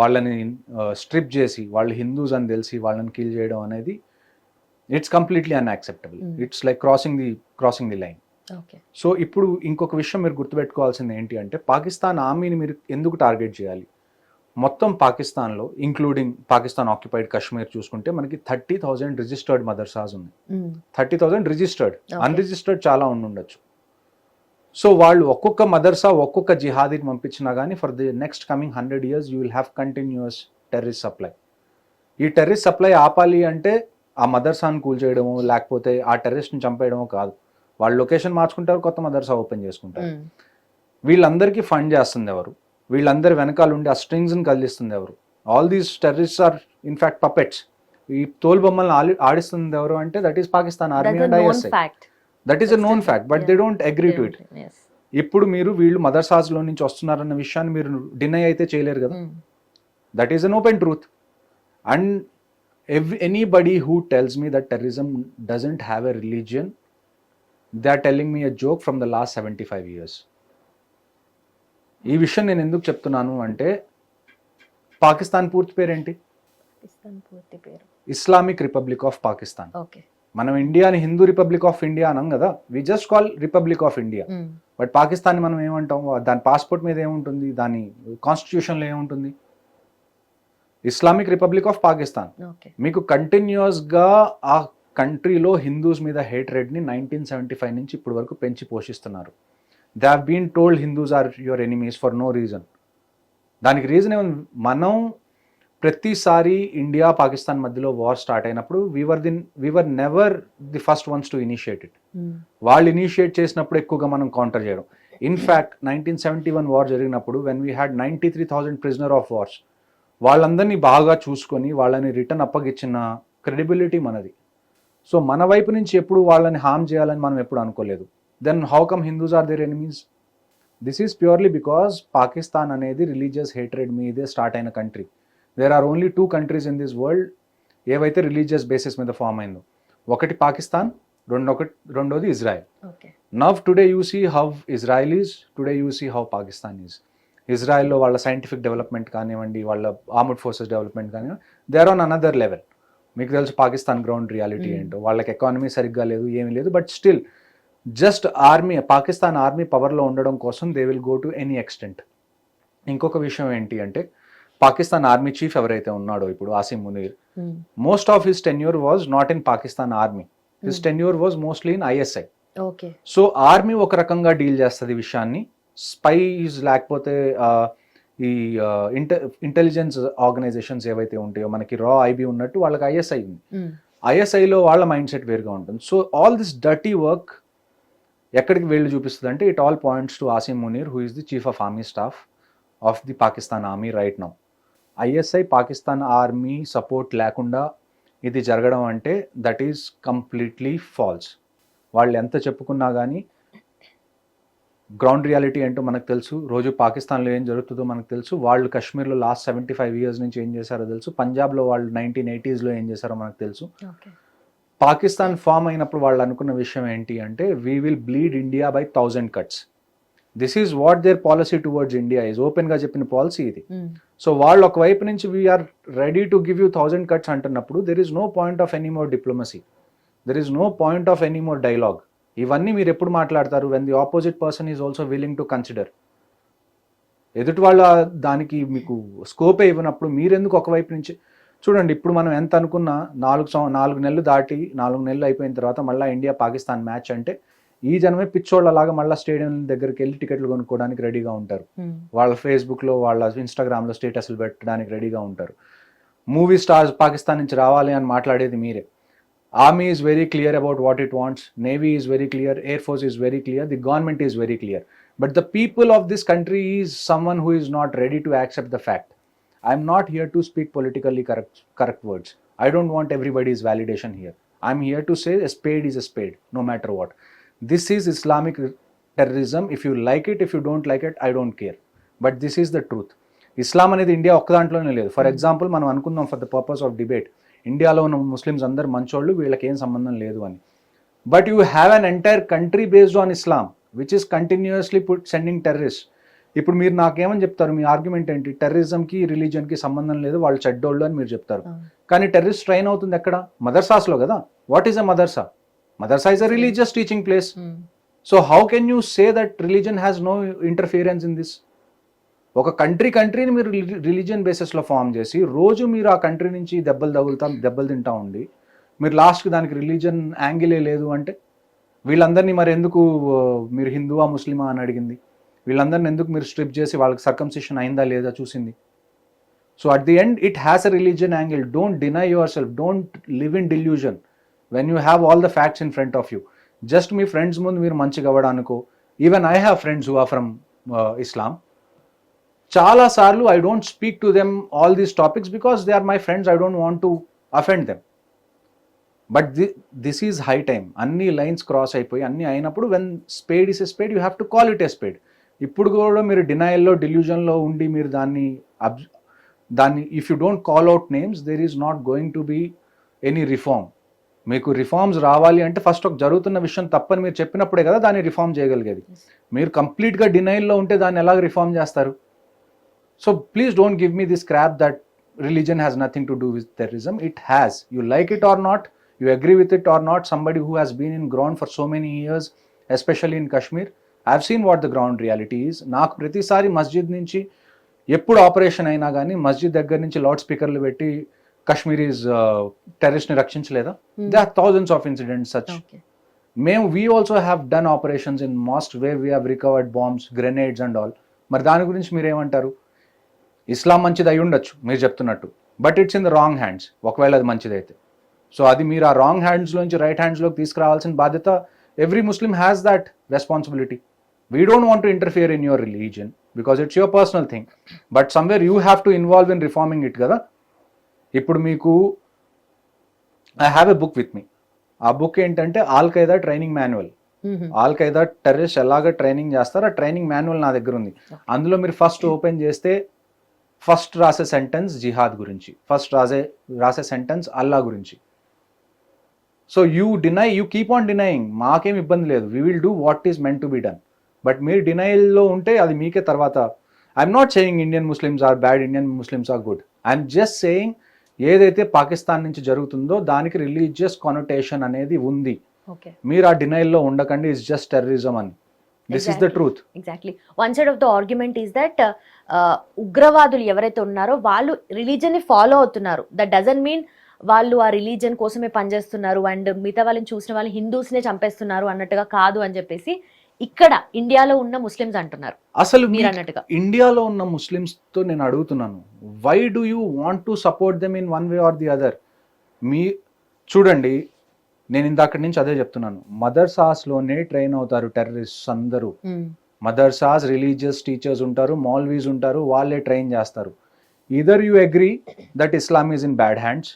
వాళ్ళని స్ట్రిప్ చేసి వాళ్ళు హిందూస్ అని తెలిసి వాళ్ళని కిల్ చేయడం అనేది it's completely unacceptable. It's like crossing the crossing the line okay so ఇప్పుడు ఇంకొక విషయం మీరు గుర్తుపెట్టుకోవాల్సింది ఏంటి అంటే పాకిస్తాన్ ఆర్మీని మీరు ఎందుకు టార్గెట్ చేయాలి? మొత్తం పాకిస్తాన్లో ఇంక్లూడింగ్ పాకిస్తాన్ ఆక్యుపైడ్ కాశ్మీర్ చూసుకుంటే మనకి థర్టీ థౌజండ్ రిజిస్టర్డ్ మదర్సాస్ ఉన్నాయి. Thirty thousand registered. అన్రిజిస్టర్డ్ చాలా ఉండుండొచ్చు. సో వాళ్ళు ఒక్కొక్క మదర్సా ఒక్కొక్క జిహాదీని పంపించినా కానీ for the next coming hundred years you will have continuous terrorist supply ఈ టెర్రరిస్ట్ సప్లై ఆపాలి అంటే ఆ మదర్సాను కూల్ చేయడము లేకపోతే ఆ టెర్రరిస్ట్ని చంపేయడము కాదు. వాళ్ళు లొకేషన్ మార్చుకుంటారు కొత్త మదర్సా ఓపెన్ చేసుకుంటారు. వీళ్ళందరికీ ఫండ్ చేస్తుంది ఎవరు? వీళ్ళందరి వెనకాల ఉండి ఆ స్ట్రింగ్స్ని కదిలిస్తుంది ఎవరు? All these terrorist are in fact puppets ఈ తోలు బొమ్మల్ని ఆడి ఆడిస్తుంది ఎవరు అంటే that is Pakistan army and ISI that is a known fact but they don't agree to it ఇప్పుడు మీరు వీళ్ళు మదర్సాస్లో నుంచి వస్తున్నారన్న విషయాన్ని మీరు డినై అయితే చేయలేరు కదా? That is an open truth and ev anybody who tells me that terrorism doesn't have a religion they are telling me a joke from the last seventy five years ఈ విషయం నేను ఎందుకు చెప్తున్నాను అంటే పాకిస్తాన్ పూర్తి పేరేంటి? Islamic republic of Pakistan okay మనం ఇండియాని హిందూ రిపబ్లిక్ ఆఫ్ ఇండియా అనం కదా we just call republic of India but Pakistan మనం ఏమంటాం? దాని పాస్పోర్ట్ మీద ఏముంటుంది? దాని కాన్స్టిట్యూషన్లో ఏముంటుంది? ఇస్లామిక్ రిపబ్లిక్ ఆఫ్ పాకిస్తాన్ మీకు కంటిన్యూస్గా ఆ కంట్రీలో హిందూస్ మీద హేట్రెడ్ని నైన్టీన్ సెవెంటీ ఫైవ్ నుంచి ఇప్పటి వరకు పెంచి పోషిస్తున్నారు. They have been told Hindus are your enemies for no reason దానికి రీజన్ ఏముంది? మనం ప్రతిసారి ఇండియా పాకిస్తాన్ మధ్యలో వార్ స్టార్ట్ అయినప్పుడు we were the we were never the first ones to initiate it వాళ్ళు ఇనిషియేట్ చేసినప్పుడు ఎక్కువగా మనం కౌంటర్ చేయడం. In fact nineteen seventy one war జరిగినప్పుడు when we had ninety three thousand prisoner of wars వాళ్ళందరినీ బాగా చూసుకొని వాళ్ళని రిటర్న్ అప్పగిచ్చిన క్రెడిబిలిటీ మనది. సో మన వైపు నుంచి ఎప్పుడు వాళ్ళని హామ్ చేయాలని మనం ఎప్పుడు అనుకోలేదు. Then how come Hindus are their enemies this is purely because Pakistan అనేది రిలీజియస్ హేట్రెడ్ మీదే స్టార్ట్ అయిన country there are only two countries in this world ఏవైతే రిలీజియస్ బేసిస్ మీద ఫామ్ అయిందో. ఒకటి పాకిస్తాన్ రెండొకటి రెండోది Israel. Now today you see how Israel is today you see how Pakistan is ఇజ్రాయెల్లో వాళ్ళ సైంటిఫిక్ డెవలప్మెంట్ కానివ్వండి వాళ్ళ ఆర్మడ్ ఫోర్సెస్ డెవలప్మెంట్ కానివ్వండి they are on another level మీకు తెలుసు పాకిస్తాన్ గ్రౌండ్ రియాలిటీ. ఏంటో. వాళ్ళకి ఎకానమీ సరిగ్గా లేదు ఏమీ లేదు but still just army Pakistan army పవర్లో ఉండడం కోసం they will go to any extent ఇంకొక విషయం ఏంటి అంటే పాకిస్తాన్ ఆర్మీ చీఫ్ ఎవరైతే ఉన్నాడో ఇప్పుడు Asim Munir most of his tenure was not in Pakistan army. His Hmm. Tenure was mostly in ISI so army ఒక రకంగా డీల్ చేస్తుంది విషయాన్ని. స్పైస్ లేకపోతే ఈ ఇంట ఇంటెలిజెన్స్ ఆర్గనైజేషన్స్ ఏవైతే ఉంటాయో మనకి రా ఐబీ ఉన్నట్టు వాళ్ళకి ఐఎస్ఐ ఉంది. ఐఎస్ఐలో వాళ్ళ మైండ్ సెట్ వేరుగా ఉంటుంది. So all this dirty work ఎక్కడికి వెళ్ళి చూపిస్తుంది అంటే it all points to Asim Munir who is the chief of army staff of the Pakistan army right now ISI Pakistan army support లేకుండా ఇది జరగడం అంటే దట్ ఈస్ కంప్లీట్లీ ఫాల్స్ వాళ్ళు ఎంత చెప్పుకున్నా కానీ గ్రౌండ్ రియాలిటీ ఏంటో మనకు తెలుసు. రోజు పాకిస్తాన్లో ఏం జరుగుతుందో మనకు తెలుసు. వాళ్ళు కాశ్మీర్లో లాస్ట్ సెవెంటీ ఫైవ్ ఇయర్స్ నుంచి ఏం చేశారో తెలుసు. పంజాబ్లో వాళ్ళు నైన్టీన్ ఎయిటీస్లో ఏం చేశారో మనకు తెలుసు. పాకిస్తాన్ ఫామ్ అయినప్పుడు వాళ్ళు అనుకున్న విషయం ఏంటి అంటే we will bleed India by thousand cuts this is what their policy towards India is ఓపెన్గా చెప్పిన పాలసీ ఇది. సో వాళ్ళు ఒకవైపు నుంచి we are ready to give you thousand cuts అంటున్నప్పుడు there is no point of any more diplomacy there is no point of any more dialogue ఇవన్నీ మీరు ఎప్పుడు మాట్లాడతారు? When the opposite person is also willing to consider ఎదుటి వాళ్ళ దానికి మీకు స్కోపే ఇవ్వనప్పుడు మీరెందుకు ఒకవైపు నుంచి? చూడండి ఇప్పుడు మనం ఎంత అనుకున్నా నాలుగు నాలుగు నెలలు దాటి నాలుగు నెలలు అయిపోయిన తర్వాత మళ్ళీ ఇండియా పాకిస్తాన్ మ్యాచ్ అంటే ఈ జనమే పిచ్చోళ్ళలాగా మళ్ళీ స్టేడియం దగ్గరికి వెళ్ళి టికెట్లు కొనుక్కోవడానికి రెడీగా ఉంటారు. వాళ్ళ ఫేస్బుక్లో వాళ్ళ ఇన్స్టాగ్రామ్లో స్టేటస్లు పెట్టడానికి రెడీగా ఉంటారు. మూవీ స్టార్స్ పాకిస్తాన్ నుంచి రావాలి అని మాట్లాడేది మీరే. Army is very clear about what it wants navy is very clear air force is very clear the government is very clear but the people of this country is someone who is not ready to accept the fact I'm not here to speak politically correct correct words I don't want everybody's validation here I'm here to say a spade is a spade no matter what this is Islamic terrorism if you like it if you don't like it I don't care but this is the truth Islam అనేది India ఒక్క దాంట్లోనే లేదు. For example మనం అనుకుందాం for the purpose of debate ఇండియాలో ఉన్న Muslims అందరు మంచోళ్ళు వీళ్ళకి ఏం సంబంధం లేదు అని. But you have an entire country based on Islam which is continuously put sending terrorist ఇప్పుడు మీరు నాకేమని చెప్తారు? మీ ఆర్గ్యుమెంట్ ఏంటి? టెర్రరిజంకి రిలీజన్కి సంబంధం లేదు. వాళ్ళు చెడ్డోళ్ళు అని మీరు చెప్తారు. కానీ టెర్రరిస్ట్ ట్రైన్ అవుతుంది ఎక్కడ? మదర్సాస్లో కదా. What is a madrasa? Madrasa is a religious teaching place. So how can you say that religion has no interference in this ఒక కంట్రీ కంట్రీని మీరు రిలీజియన్ బేసిస్లో ఫామ్ చేసి రోజు మీరు ఆ కంట్రీ నుంచి దెబ్బలు తగులుతా దెబ్బలు తింటా ఉండి మీరు లాస్ట్కి దానికి రిలీజన్ యాంగిలే లేదు అంటే వీళ్ళందరినీ మరి ఎందుకు మీరు హిందువా ముస్లిమా అని అడిగింది? వీళ్ళందరిని ఎందుకు మీరు స్ట్రిప్ చేసి వాళ్ళకి సర్కంసిషన్ అయిందా లేదా చూసింది? So at the end it has a religion angle don't deny yourself don't live in delusion when you have all the facts in front of you just me friends ముందు మీరు మంచిగా అవ్వడానికో. Even I have friends who are from Islam చాలా సార్లు I don't speak to them all these topics because they are my friends I don't want to offend them but the this is high time అన్ని lines cross అయిపోయి అన్ని అయినప్పుడు when spade is a spade you have to call it a spade ఇప్పుడు కూడా మీరు డినయల్లో డిల్యూజన్లో ఉండి మీరు దాన్ని అబ్ దాన్ని if you don't call out names there is not going to be any reform మీకు రిఫార్మ్స్ రావాలి అంటే ఫస్ట్ ఒక జరుగుతున్న విషయం తప్పని మీరు చెప్పినప్పుడే కదా దాన్ని రిఫార్మ్ చేయగలిగేది. మీరు కంప్లీట్గా డినైల్లో ఉంటే దాన్ని ఎలాగ రిఫార్మ్ చేస్తారు? So please don't give me this crap that religion has nothing to do with terrorism it has you like it or not you agree with it or not somebody who has been in ground for so many years especially in Kashmir I have seen what the ground reality is నాకు ప్రతిసారి మస్జిద్ నుంచి ఎప్పుడు operation అయినా కానీ మస్జిద్ దగ్గర నుంచి loud స్పీకర్లు పెట్టి కశ్మీరీస్ టెర్రరిస్ట్ని రక్షించలేదా? They are thousands of incidents such మేము we also have done operations in mosque where we have recovered bombs grenades and all మరి దాని గురించి మీరు ఏమంటారు ఇస్లాం మంచిది అయి ఉండొచ్చు మీరు చెప్తున్నట్టు. But it's in the wrong hands ఒకవేళ అది మంచిదైతే. సో అది మీరు ఆ రాంగ్ హ్యాండ్స్లోంచి రైట్ హ్యాండ్స్లోకి తీసుకురావాల్సిన బాధ్యత every Muslim has that responsibility we don't want to interfere in your religion because it's your personal thing but somewhere you have to involve in reforming it కదా? ఇప్పుడు మీకు I have a book with me ఆ book ఏంటంటే Al Qaeda training manual. Al Qaeda terrorist ఎలాగ training చేస్తారో ఆ training manual నా దగ్గర ఉంది. అందులో మీరు ఫస్ట్ ఓపెన్ చేస్తే ఫస్ట్ రాసే సెంటెన్స్ జిహాద్ గురించి ఫస్ట్ రాసే రాసే సెంటెన్స్ అల్లా గురించి. So you deny you keep on denying మాకేం ఇబ్బంది లేదు. We will do what is meant to be done but మీరు డినైల్లో ఉంటే అది మీకే తర్వాత. I'm not saying Indian Muslims are bad Indian Muslims are good I'm just saying ఏదైతే పాకిస్తాన్ నుంచి జరుగుతుందో దానికి రిలీజియస్ కానోటేషన్ అనేది ఉంది. మీరు ఆ డినైల్లో ఉండకండి ఇట్స్ జస్ట్ టెర్రరిజం అని. This is the. Truth exactly one side of the argument is that ఉగ్రవాదులు ఎవరైతే ఉన్నారో వాళ్ళు రిలీజన్ని ఫాలో అవుతున్నారు. దట్ డజన్ మీన్ వాళ్ళు ఆ రిలీజన్ కోసమే పనిచేస్తున్నారు అండ్ మిగతా వాళ్ళని చూసిన వాళ్ళు హిందూస్ నే చంపేస్తున్నారు అన్నట్టుగా కాదు అని చెప్పేసి ఇక్కడ ఇండియాలో ఉన్న ముస్లిమ్స్ అంటున్నారు. అసలు మీరు అన్నట్టుగా ఇండియాలో ఉన్న ముస్లిమ్స్తో నేను అడుగుతున్నాను. Why do you want to support them in one way or the other మీ చూడండి నేను ఇందాక నుంచి అదే చెప్తున్నాను. మదర్సాస్లోనే ట్రైన్ అవుతారు టెర్రరిస్ట్ అందరూ. మదర్సాస్ రిలీజియస్ టీచర్స్ ఉంటారు మౌల్వీస్ ఉంటారు వాళ్ళే ట్రైన్ చేస్తారు. Either you agree that Islam is in bad hands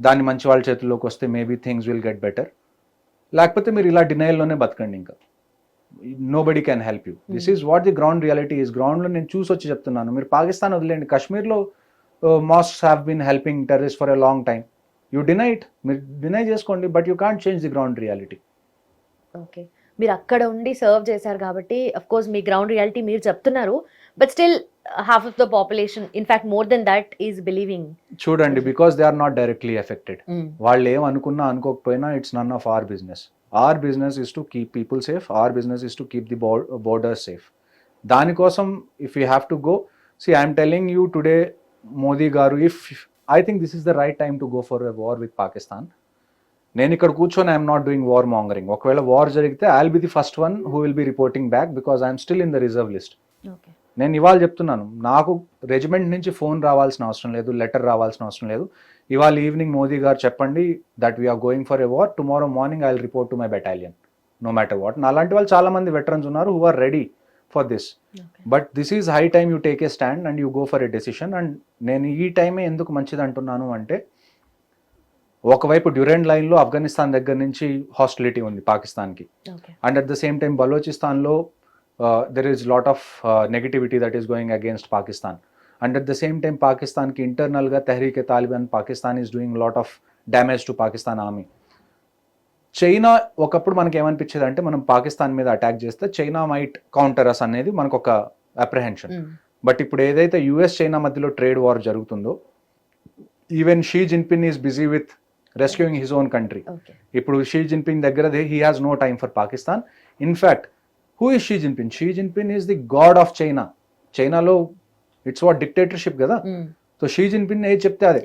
దాన్ని మంచి వాళ్ళ చేతుల్లోకి వస్తే maybe things will get better లేకపోతే మీరు ఇలా డినైల్లోనే బతకండి ఇంకా. Nobody can help you this is what the ground reality is గ్రౌండ్లో నేను చూసి వచ్చి చెప్తున్నాను. మీరు పాకిస్తాన్ వదిలేండి కాశ్మీర్లో mosques have been helping terrorist for a long time you deny it మీరు డినై చేసుకోండి but you can't change the ground reality okay మీరు అక్కడ ఉండి సర్వ్ చేశారు కాబట్టి అఫ్ కోర్స్ మీ గ్రౌండ్ రియాలిటీ మీరు చెప్తున్నారు. But still half of the population in fact more than that is believing చూడండి because they are not directly affected వాళ్ళు ఏం అనుకున్నా అనుకోకపోయినా it's none of our business our business is to keep people safe our business is to keep the border safe దానికోసం if you have to go see I'm telling you today Modi గారు if I think this is the right time to go for a war with Pakistan నేను ఇక్కడ కూర్చొని I'm not doing war mongering ఒకవేళ war జరిగితే I will be the first one who will be reporting back because I'm still in the reserve list నేను ఇవాళ చెప్తున్నాను నాకు regiment నుంచి ఫోన్ రావాల్సిన అవసరం లేదు లెటర్ రావాల్సిన అవసరం లేదు. ఇవాళ ఈవినింగ్ మోదీ గారు చెప్పండి that we're going for a war tomorrow morning I will report to my battalion no matter what అలాంటి వాళ్ళు చాలా మంది వెటరన్స్ ఉన్నారు who are ready for this but this is high time you take a stand and you go for a decision and నేను ఈ టైమే ఎందుకు మంచిది అంటున్నాను అంటే ఒకవైపు డ్యూరెండ్ లైన్లో ఆఫ్ఘనిస్తాన్ దగ్గర నుంచి హాస్టిలిటీ ఉంది పాకిస్తాన్కి. And at the same time బలోచిస్తాన్లో there is lot of negativity that is going against Pakistan and at the same time పాకిస్తాన్కి ఇంటర్నల్గా Tehreek e Taliban Pakistan is doing lot of damage to Pakistan army. China ఒకప్పుడు మనకి ఏమనిపించేది అంటే మనం పాకిస్తాన్ మీద attack చేస్తే China might counter అస్ అనేది మనకు ఒక అప్రహెన్షన్ బట్ ఇప్పుడు ఏదైతే యుఎస్ చైనా మధ్యలో ట్రేడ్ వార్ జరుగుతుందో even Xi Jinping is busy with rescuing his own country. ఇప్పుడు షీ జిన్పింగ్ దగ్గర he has no time for Pakistan. In fact who is Xi Jinping Xi Jinping is the god of China. చైనాలో it's what dictatorship కదా. So Xi Jinping ఏది చెప్తే అదే.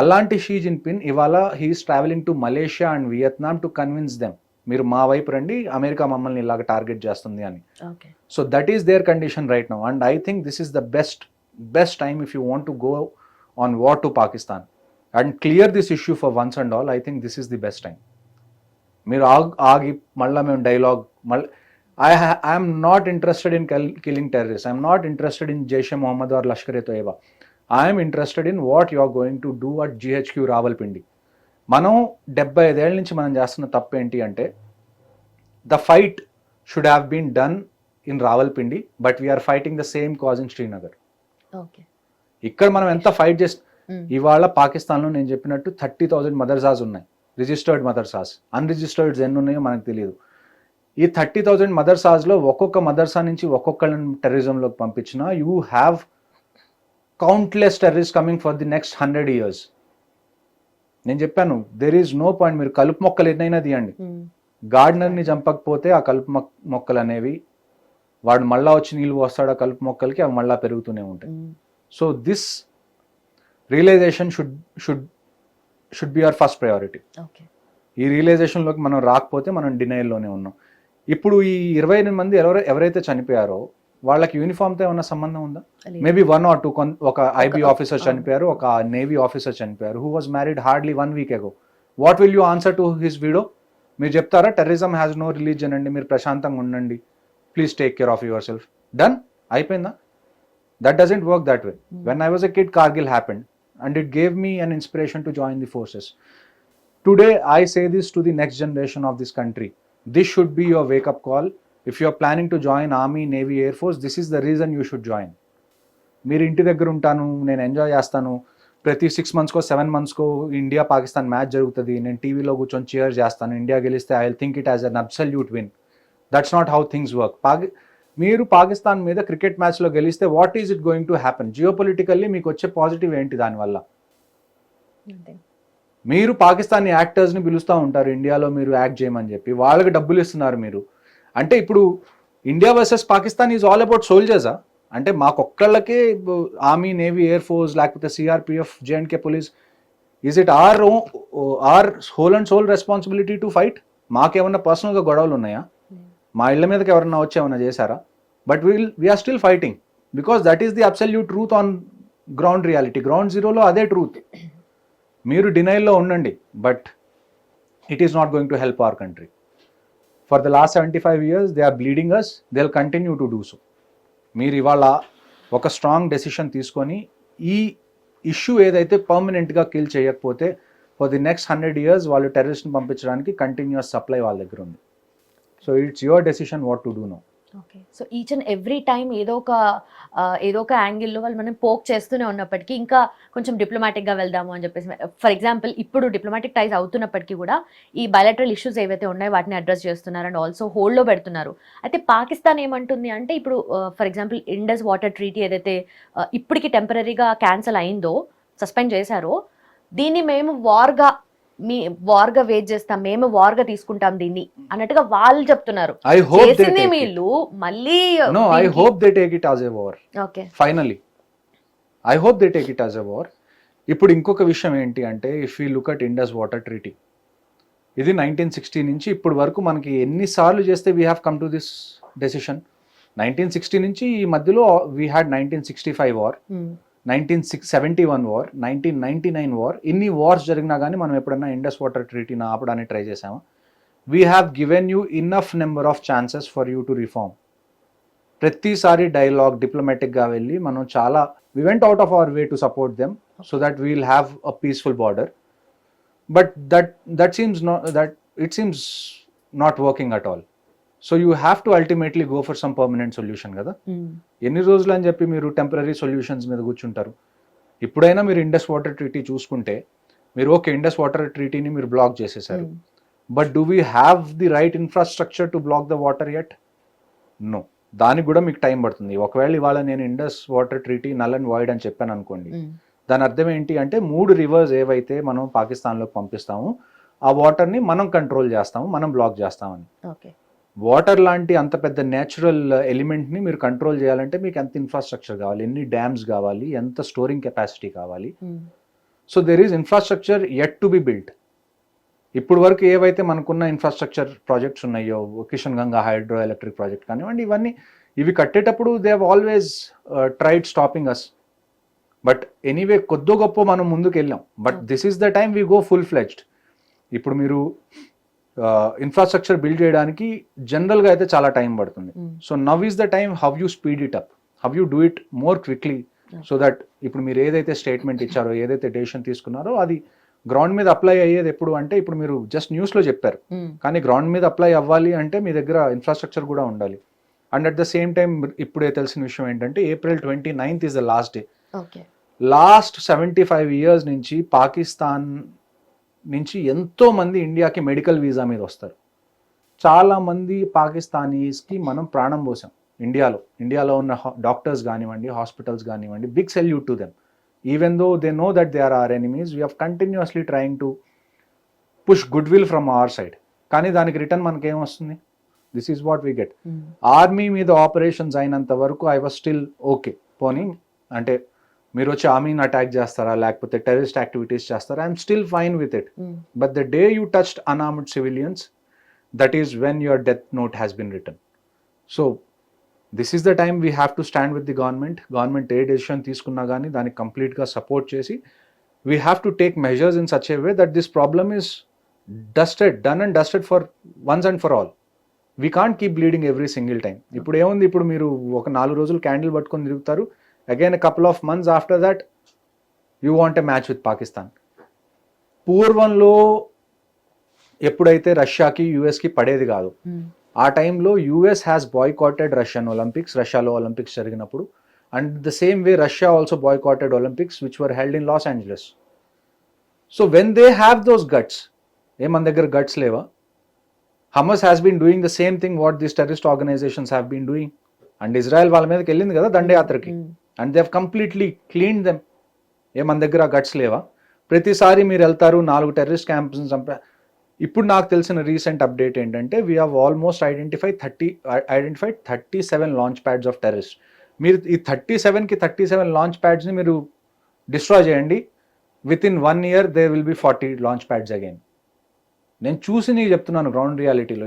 అలాంటి Xi Jinping ఇవాళ he is travelling to Malaysia and Vietnam to convince them మీరు మా వైపు రండి అమెరికా మమ్మల్ని ఇలాగ టార్గెట్ చేస్తుంది అని. So that is their condition right now and I think this is the best best time if you want to go on war to Pakistan and clear this issue for once and all I think this is the best time మీరు ఆగి ఆగి మళ్ళీ మేము dialogue మళ్ళీ I I'm not interested in killing terrorist I'm not interested in Jaish e Mohammed or Lashkar e Taiba I'm interested in what you are going to do at GHQ Rawalpindi మనం డెబ్బై ఐదేళ్ళ నుంచి మనం చేస్తున్న తప్పు ఏంటి అంటే the fight should have been done in Rawalpindi but we're fighting the same cause in Srinagar okay ఇక్కడ మనం ఎంత ఫైట్ చేసి ఇవాళ పాకిస్తాన్లో నేను చెప్పినట్టు థర్టీ థౌజండ్ మదర్సాస్ ఉన్నాయి. రిజిస్టర్డ్ మదర్సాస్ అన్రిజిస్టర్డ్ ఎన్ని ఉన్నాయో మనకు తెలియదు. ఈ థర్టీ థౌజండ్ మదర్సాస్లో ఒక్కొక్క మదర్సా నుంచి ఒక్కొక్కళ్ళని టెర్రరిజంలోకి పంపించిన you have countless terrorist coming for the next hundred years. నేను చెప్పాను దెర్ ఈజ్ నో పాయింట్ మీరు కలుపు మొక్కలు ఎన్నైనా తీయండి. గార్డెనర్ని చంపకపోతే ఆ కలుపు మొక్- మొక్కలు అనేవి వాడు మళ్ళా వచ్చి నీళ్ళు పోస్తాడు ఆ కలుపు మొక్కలకి అవి మళ్ళా పెరుగుతూనే ఉంటాయి. So this realization should should should be our first priority ఈ రియలైజేషన్లోకి మనం రాకపోతే మనం డినైల్లోనే ఉన్నాం. ఇప్పుడు ఈ ఇరవై ఎనిమిది మంది ఎవరు ఎవరైతే చనిపోయారో వాళ్ళకి యూనిఫామ్తో ఏమన్నా సంబంధం ఉందా? మేబీ వన్ ఆర్ టూ ఒక ఐబీ ఆఫీసర్. చనిపోయారు ఒక నేవీ ఆఫీసర్ చనిపోయారు who was married hardly one week ago what will you answer to his widow మీరు చెప్తారా టెర్రరిజం హ్యాస్ నో రిలీజన్ అండి మీరు ప్రశాంతంగా ఉండండి. Please take care of yourself done అయిపోయిందా that doesn't work that way when I was a kid Kargil happened and it gave me an inspiration to join the forces today I say this to the next generation of this country this should be your wake up call if you are planning to join army navy air force this is the reason you should join మీరు ఇంటి దగ్గర ఉంటాను నేను enjoy చేస్తాను. ప్రతి six మంత్స్కో seven మంత్స్కో India Pakistan match జరుగుతుంది. నేను టీవీలో కూర్చొని చీర్ చేస్తాను. ఇండియా గెలిస్తే I think it as an absolute win that's not how things work పాకి మీరు పాకిస్తాన్ మీద క్రికెట్ మ్యాచ్లో గెలిస్తే what is it going to happen geopolitically మీకు వచ్చే పాజిటివ్ ఏంటి దానివల్ల? మీరు పాకిస్తానీ యాక్టర్స్ని పిలుస్తూ ఉంటారు ఇండియాలో మీరు యాక్ట్ చేయమని చెప్పి. వాళ్ళకి డబ్బులు ఇస్తున్నారు మీరు. అంటే ఇప్పుడు India versus Pakistan is all about సోల్జర్సా? అంటే మాకొక్కళ్ళకే ఆర్మీ నేవీ ఎయిర్ ఫోర్స్ లేకపోతే CRPF J and K police. Is it our our whole and sole responsibility to fight మాకేమన్నా పర్సనల్గా గొడవలు ఉన్నాయా? మా ఇళ్ళ మీదకి ఎవరన్నా వచ్చి ఏమన్నా చేశారా? But will we're still fighting because that is the absolute truth on ground reality ground జీరోలో అదే ట్రూత్ మీరు డినైల్లో ఉండండి but it is not going to help our country for the last seventy five years they are bleeding us they will continue to do so మీరు ఇవాళ ఒక strong decision తీసుకొని ఈ ఇష్యూ ఏదైతే పర్మనెంట్గా కిల్ చేయకపోతే for the next hundred years వాళ్ళు టెర్రరిస్ట్ని పంపించడానికి కంటిన్యూస్ సప్లై వాళ్ళ దగ్గర ఉంది. So it's your decision what to do no okay. So each and every time ఏదో ఒక ఏదో ఒక యాంగిల్లో వాళ్ళు మనం పోక్ చేస్తూనే ఉన్నప్పటికీ ఇంకా కొంచెం డిప్లొమాటిక్గా వెళ్దాము అని చెప్పేసి ఫర్ ఎగ్జాంపుల్ ఇప్పుడు డిప్లొమాటిక్ టైస్ అవుతున్నప్పటికీ కూడా ఈ బయలటరల్ ఇష్యూస్ ఏవైతే ఉన్నాయో వాటిని అడ్రస్ చేస్తున్నారు అండ్ ఆల్సో హోల్డ్లో పెడుతున్నారు. అయితే పాకిస్తాన్ ఏమంటుంది అంటే ఇప్పుడు for example Indus water treaty ఏదైతే ఇప్పటికి టెంపరీగా క్యాన్సిల్ అయిందో సస్పెండ్ చేశారో దీన్ని మేము వార్గా మీ వార్గా వెయిట్ చేస్తాం మేము వార్గా తీసుకుంటాం దీన్ని అన్నట్టుగా వాళ్ళు చెప్తున్నారు. ఐ హోప్ చేసింది వీళ్ళు మళ్ళీ no I hope they take it as a war okay finally I hope they take it as a war ఇప్పుడు ఇంకొక విషయం ఏంటి అంటే if you look at Indus water treaty ఇది నైన్టీన్ సిక్స్టీ నుంచి ఇప్పుడు వరకు మనకి ఎన్నిసార్లు చేస్తే we have come to this decision nineteen sixty నుంచి ఈ మధ్యలో we had nineteen sixty five war nineteen six seventy one war nineteen ninety nine war ఇన్ని వార్స్ జరిగినా కానీ మనం ఎప్పుడన్నా ఇండస్ వాటర్ ట్రీటీని ఆపడానికి ట్రై చేసాము we have given you enough number of chances for you to reform ప్రతిసారి dialogue డిప్లొమాటిక్గా వెళ్ళి మనం చాలా we went out of our way to support them so that we'll have a peaceful border but that that seems not that it seems not working at all so you have to ultimately go for some permanent solution కదా? ఎన్ని రోజులు అని చెప్పి మీరు temporary solutions మీద కూర్చుంటారు? ఇప్పుడైనా మీరు ఇండస్ వాటర్ ట్రీటీ చూసుకుంటే మీరు ఓకే ఇండస్ వాటర్ ట్రీటీని మీరు బ్లాక్ చేసేసారు. But do we have the right infrastructure to block the water yet no దానికి కూడా మీకు టైం పడుతుంది. ఒకవేళ ఇవాళ నేను Indus water treaty null and void అని చెప్పాను అనుకోండి దాని అర్థం ఏంటి అంటే మూడు రివర్స్ ఏవైతే మనం పాకిస్తాన్లోకి పంపిస్తామో ఆ వాటర్ని మనం కంట్రోల్ చేస్తాము మనం బ్లాక్ చేస్తామని. ఓకే వాటర్ లాంటి అంత పెద్ద న్యాచురల్ ఎలిమెంట్ని మీరు కంట్రోల్ చేయాలంటే మీకు ఎంత ఇన్ఫ్రాస్ట్రక్చర్ కావాలి ఎన్ని డ్యామ్స్ కావాలి ఎంత స్టోరింగ్ కెపాసిటీ కావాలి. So there is infrastructure yet to be built. ఇప్పుడు వరకు ఏవైతే మనకున్న ఇన్ఫ్రాస్ట్రక్చర్ ప్రాజెక్ట్స్ ఉన్నాయో Kishan Ganga hydro electric project కానివ్వండి ఇవన్నీ ఇవి కట్టేటప్పుడు they always tried stopping us but anyway కొద్దో గొప్ప మనం ముందుకు వెళ్ళాం but this is the time we go full fledged ఇప్పుడు మీరు ఇన్ఫ్రాస్ట్రక్చర్ బిల్డ్ చేయడానికి జనరల్గా అయితే చాలా టైం పడుతుంది. So now is the time how you speed it up how you do it more quickly so that ఇప్పుడు మీరు ఏదైతే స్టేట్మెంట్ ఇచ్చారో ఏదైతే డెసిషన్ తీసుకున్నారో అది గ్రౌండ్ మీద అప్లై అయ్యేది ఎప్పుడు అంటే ఇప్పుడు మీరు జస్ట్ న్యూస్లో చెప్పారు. కానీ గ్రౌండ్ మీద అప్లై అవ్వాలి అంటే మీ దగ్గర ఇన్ఫ్రాస్ట్రక్చర్ కూడా ఉండాలి. And at the same time ఇప్పుడే తెలిసిన విషయం ఏంటంటే April twenty ninth is the last day last seventy five years నుంచి పాకిస్తాన్ నుంచి ఎంతో మంది ఇండియాకి మెడికల్ వీసా మీద వస్తారు. చాలా మంది పాకిస్తానీస్కి మనం ప్రాణం పోసాం. ఇండియాలో ఇండియాలో ఉన్న డాక్టర్స్ కానివ్వండి హాస్పిటల్స్ కానివ్వండి big salute to them. Even though they know that they are are enemies we have continuously trying to push goodwill from our side కానీ దానికి రిటర్న్ మనకి ఏం వస్తుంది this is what we get army మీద operations అయినంత వరకు I was still okay పోనీ అంటే మీరు వచ్చి ఆర్మీని అటాక్ చేస్తారా? లేకపోతే టెర్రరిస్ట్ యాక్టివిటీస్ చేస్తారా? I'm still fine with it but the day you touched unarmed civilians that is when your death note has been return so this is the time we have to stand with the government government A decision తీసుకున్నా కానీ దానికి కంప్లీట్గా support చేసి we have to take measures in such a way that this problem is dusted done and dusted for once and for all we can't keep bleeding every single time ఇప్పుడు ఏముంది? ఇప్పుడు మీరు ఒక నాలుగు రోజులు క్యాండిల్ పట్టుకొని తిరుగుతారు. Again couple of months after that you want a match with Pakistan పూర్వంలో ఎప్పుడైతే రష్యాకి యుఎస్కి పడేది కాదు ఆ టైంలో US has boycotted Russian Olympics రష్యాలో ఒలింపిక్స్ జరిగినప్పుడు. And the same way Russia also boycotted Olympics which were held in Los Angeles so when they have those guts ఏ మన దగ్గర గట్స్ లేవా? Hamas has been doing the same thing what this terrorist organisations have been doing and Israel వాళ్ళ మీదకి వెళ్ళింది కదా దండయాత్రకి. And they completely clean them ఏ మన దగ్గర guts లేవా? ప్రతిసారి మీరు వెళ్తారు నాలుగు టెర్రరిస్ట్ క్యాంప్స్ చంపా ఇప్పుడు నాకు తెలిసిన రీసెంట్ అప్డేట్ ఏంటంటే we have almost identify thirty identified thirty seven launch pads of terrorist మీరు ఈ థర్టీ సెవెన్కి థర్టీ సెవెన్ లాంచ్ ప్యాడ్స్ని మీరు డిస్ట్రాయ్ చేయండి. Within one year there will be forty launch pads again నేను చూసి నీకు చెప్తున్నాను గ్రౌండ్ రియాలిటీలో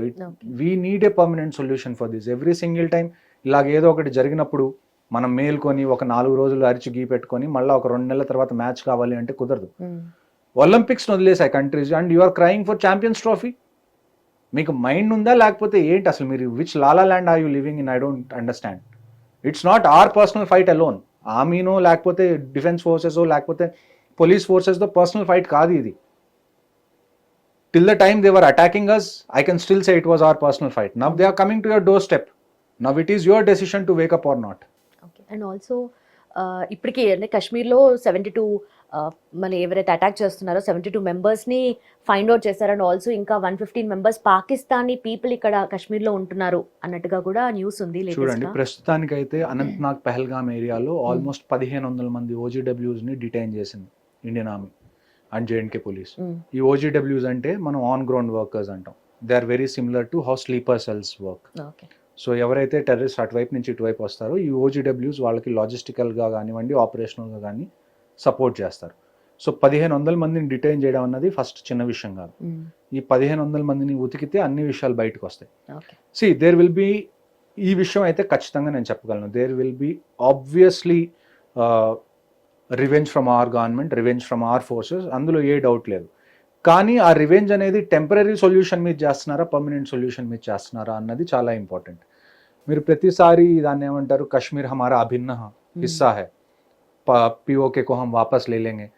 we need a permanent solution for this every single time ఇలాగ ఏదో ఒకటి జరిగినప్పుడు మనం మేల్కొని ఒక నాలుగు రోజులు అరిచి గీ పెట్టుకొని మళ్ళీ ఒక రెండు నెలల తర్వాత మ్యాచ్ కావాలి అంటే కుదరదు. Olympics వదిలేసాయి countries. And you are crying for Champions Trophy. మీకు మైండ్ ఉందా? లేకపోతే ఏంటి అసలు మీరు? Which la la land are you living in? I don't understand. It's not our personal fight alone. ఆర్మీనో లేకపోతే డిఫెన్స్ ఫోర్సెస్ లేకపోతే పోలీస్ ఫోర్సెస్తో పర్సనల్ ఫైట్ కాదు ఇది. Till the time they were attacking us I can still say it was our personal fight now they are coming to your doorstep now it is your decision to wake up or not and also ఇప్పటికీ అంటే కాశ్మీర్లో seventy two మన ఎవరైతే attack చేస్తున్నారో seventy two మెంబర్స్ని find out చేశారు. And also ఇంకా one fifteen members Pakistani people ఇక్కడ కాశ్మీర్లో ఉంటున్నారు అన్నట్టుగా కూడా న్యూస్ ఉంది చూడండి ప్రస్తుతానికైతే అనంతనాగ్ పెహల్గామ్ ఏరియాలో ఆల్మోస్ట్ పదిహేను వందల మంది OGWs ని డిటైన్ చేసింది Indian army and J and K police ఈ ఓజీడబ్ల్యూస్ అంటే మనం ఆన్ గ్రౌండ్ వర్కర్స్ అంటాం. They are very similar to how sleeper cells work okay so ఎవరైతే వస్తారో అటువైపు నుంచి ఇటువైపు వస్తారో ఈ ఓజీడబ్ల్యూస్ వాళ్ళకి లాజిస్టికల్గా కానివ్వండి ఆపరేషనల్గా కానీ సపోర్ట్ చేస్తారు. సో పదిహేను వందల మందిని డిటైన్ చేయడం అన్నది ఫస్ట్ చిన్న విషయం కాదు. ఈ పదిహేను వందల మందిని ఉతికితే అన్ని విషయాలు బయటకు వస్తాయి. సి దేర్ విల్ బి ఈ విషయం అయితే ఖచ్చితంగా నేను చెప్పగలను. There will be obviously revenge from our government revenge from our forces అందులో ఏ డౌట్ లేదు. కానీ ఆ రివెంజ్ అనేది టెంపరీ సొల్యూషన్ మీద చేస్తున్నారా పర్మనెంట్ సొల్యూషన్ మీద చేస్తున్నారా అన్నది చాలా ఇంపార్టెంట్ మీరు ప్రతిసారి దాన్ని ఏమంటారు కశ్మీర్ హమారా అభిన్న హిస్సా హై. పిఓకే కో హం వాపస్ లేలేంగే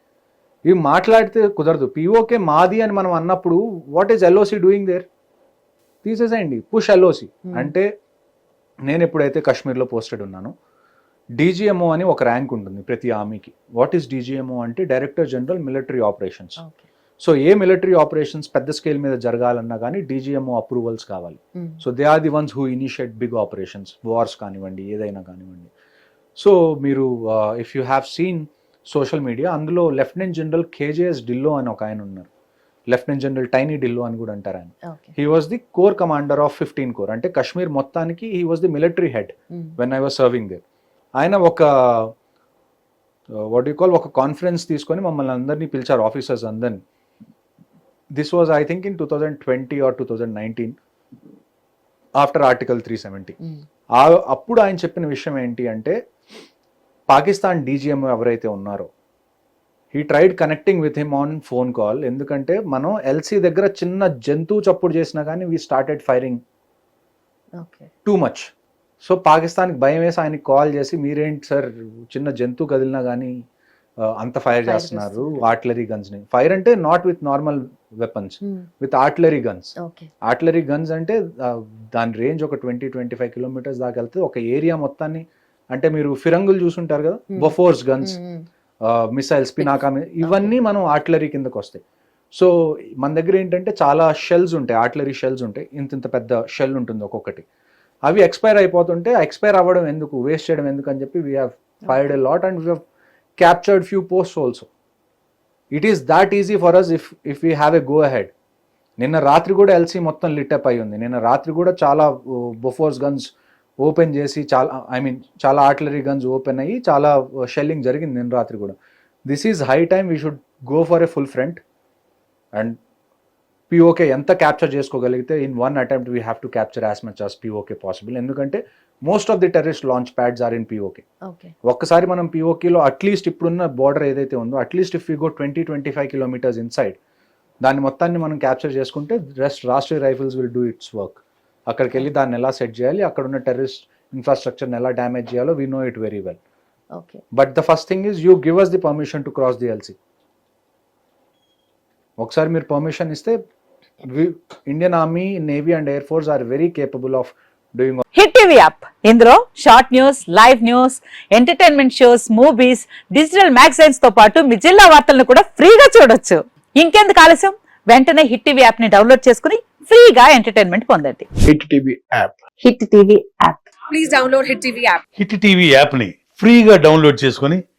ఇవి మాట్లాడితే కుదరదు. పిఓకే మాది అని మనం అన్నప్పుడు what is LOC doing there తీసేసేయండి. Push LOC Hmm. అంటే నేను ఎప్పుడైతే కాశ్మీర్లో పోస్టెడ్ ఉన్నానో డీజీఎంఓ అని ఒక ర్యాంక్ ఉంటుంది ప్రతి ఆర్మీకి వాట్ ఈస్ డీజీఎంఓ అంటే director general military operations so ఏ మిలిటరీ ఆపరేషన్స్ పెద్ద స్కేల్ మీద జరగాలన్నా కానీ డీజీఎంఓ అప్రూవల్స్ కావాలి. So they are the ones who initiate big operations wars కానివ్వండి ఏదైనా కానివ్వండి. సో మీరు if you have seen social media అందులో లెఫ్టినెంట్ జనరల్ కేజేఎస్ డిల్లో అని ఒక ఆయన ఉన్నారు. లెఫ్టినెంట్ జనరల్ టైనీ డిల్లో అని కూడా అంటారు ఆయన. He was the corps commander of fifteen corps అంటే కశ్మీర్ మొత్తానికి he was the military head when I was serving there ఆయన ఒక వాట్ యూ కాల్ ఒక కాన్ఫరెన్స్ తీసుకొని మమ్మల్ని అందరినీ పిలిచారు ఆఫీసర్స్ అందరినీ. This was I think in two thousand twenty or two thousand nineteen after article three seventy అప్పుడు ఆయన చెప్పిన విషయం ఏంటి అంటే పాకిస్తాన్ డీజీఎం ఎవరైతే ఉన్నారో he tried connecting with him on phone call ఎందుకంటే మనం ఎల్సీ దగ్గర చిన్న జంతువు చప్పుడు చేసినా కానీ we started firing too much so పాకిస్తాన్కి భయం వేసి ఆయనకి కాల్ చేసి మీరేంటి సార్ చిన్న జంతువు కదిలినా కానీ అంత ఫైర్ చేస్తున్నారు. ఆర్టిలరీ గన్స్ని ఫైర్ అంటే not with normal weapons with artillery guns artillery guns అంటే దాని రేంజ్ ఒక ట్వంటీ ట్వంటీ ఫైవ్ కిలోమీటర్స్ దాకా వెళ్తే ఒక ఏరియా మొత్తాన్ని అంటే మీరు ఫిరంగులు చూసుంటారు కదా. బొఫోర్స్ గన్స్ మిసైల్స్ పినాకా ఇవన్నీ మనం ఆర్టిలరీ కిందకు వస్తాయి. సో మన దగ్గర ఏంటంటే చాలా షెల్స్ ఉంటాయి ఆర్టిలరీ షెల్స్ ఉంటాయి. ఇంత ఇంత పెద్ద షెల్ ఉంటుంది ఒక్కొక్కటి. అవి ఎక్స్పైర్ అయిపోతుంటే ఎక్స్పైర్ అవ్వడం ఎందుకు వేస్ట్ చేయడం ఎందుకు అని చెప్పి we have fired a lot and we have captured few posts also it is that easy for us if if we have a go ahead నిన్న రాత్రి కూడా ఎల్సీ మొత్తం లిటప్ అయి ఉంది నిన్న రాత్రి కూడా చాలా బొఫోర్స్ గన్స్ ఓపెన్ చేసి చాలా ఐ మీన్ చాలా ఆర్టిలరీ గన్స్ ఓపెన్ అయ్యి చాలా షెల్లింగ్ జరిగింది నిన్న రాత్రి కూడా. This is high time we should go for a full front and PoK ఎంత క్యాప్చర్ చేసుకోగలిగితే in one attempt we have to capture as much as PoK possible ఎందుకంటే most of the terrorist launch pads are in PoK okay ఒక్కసారి మనం పిఓకేలో at least ఇప్పుడున్న border ఏదైతే ఉందో at least if you go twenty twenty five kilometres inside దాన్ని మొత్తాన్ని మనం క్యాప్చర్ చేసుకుంటే rest Rashtriya rifles will do its work అక్కడికి వెళ్ళి దాన్ని ఎలా సెట్ చేయాలి అక్కడ ఉన్న టెర్రరిస్ట్ ఇన్ఫ్రాస్ట్రక్చర్ని ఎలా డ్యామేజ్ చేయాలో we know it very well okay but the first thing is you give us the permission to cross the LC ఒకసారి మీరు పర్మిషన్ ఇస్తే Indian army navy and air force are very capable of doing Hit TV app ఇందులో short news live news entertainment shows movies digital మ్యాగజైన్స్తో పాటు మీ జిల్లా వార్తలను కూడా ఫ్రీగా చూడొచ్చు. ఇంకెందుకు ఆలస్యం? వెంటనే హిట్ టీవీ యాప్ని డౌన్లోడ్ చేసుకుని ఫ్రీగా ఎంటర్టైన్మెంట్ పొందండి. Hit TV app Hit TV app please download Hit TV app. Hit TV యాప్ని ఫ్రీగా డౌన్లోడ్ చేసుకొని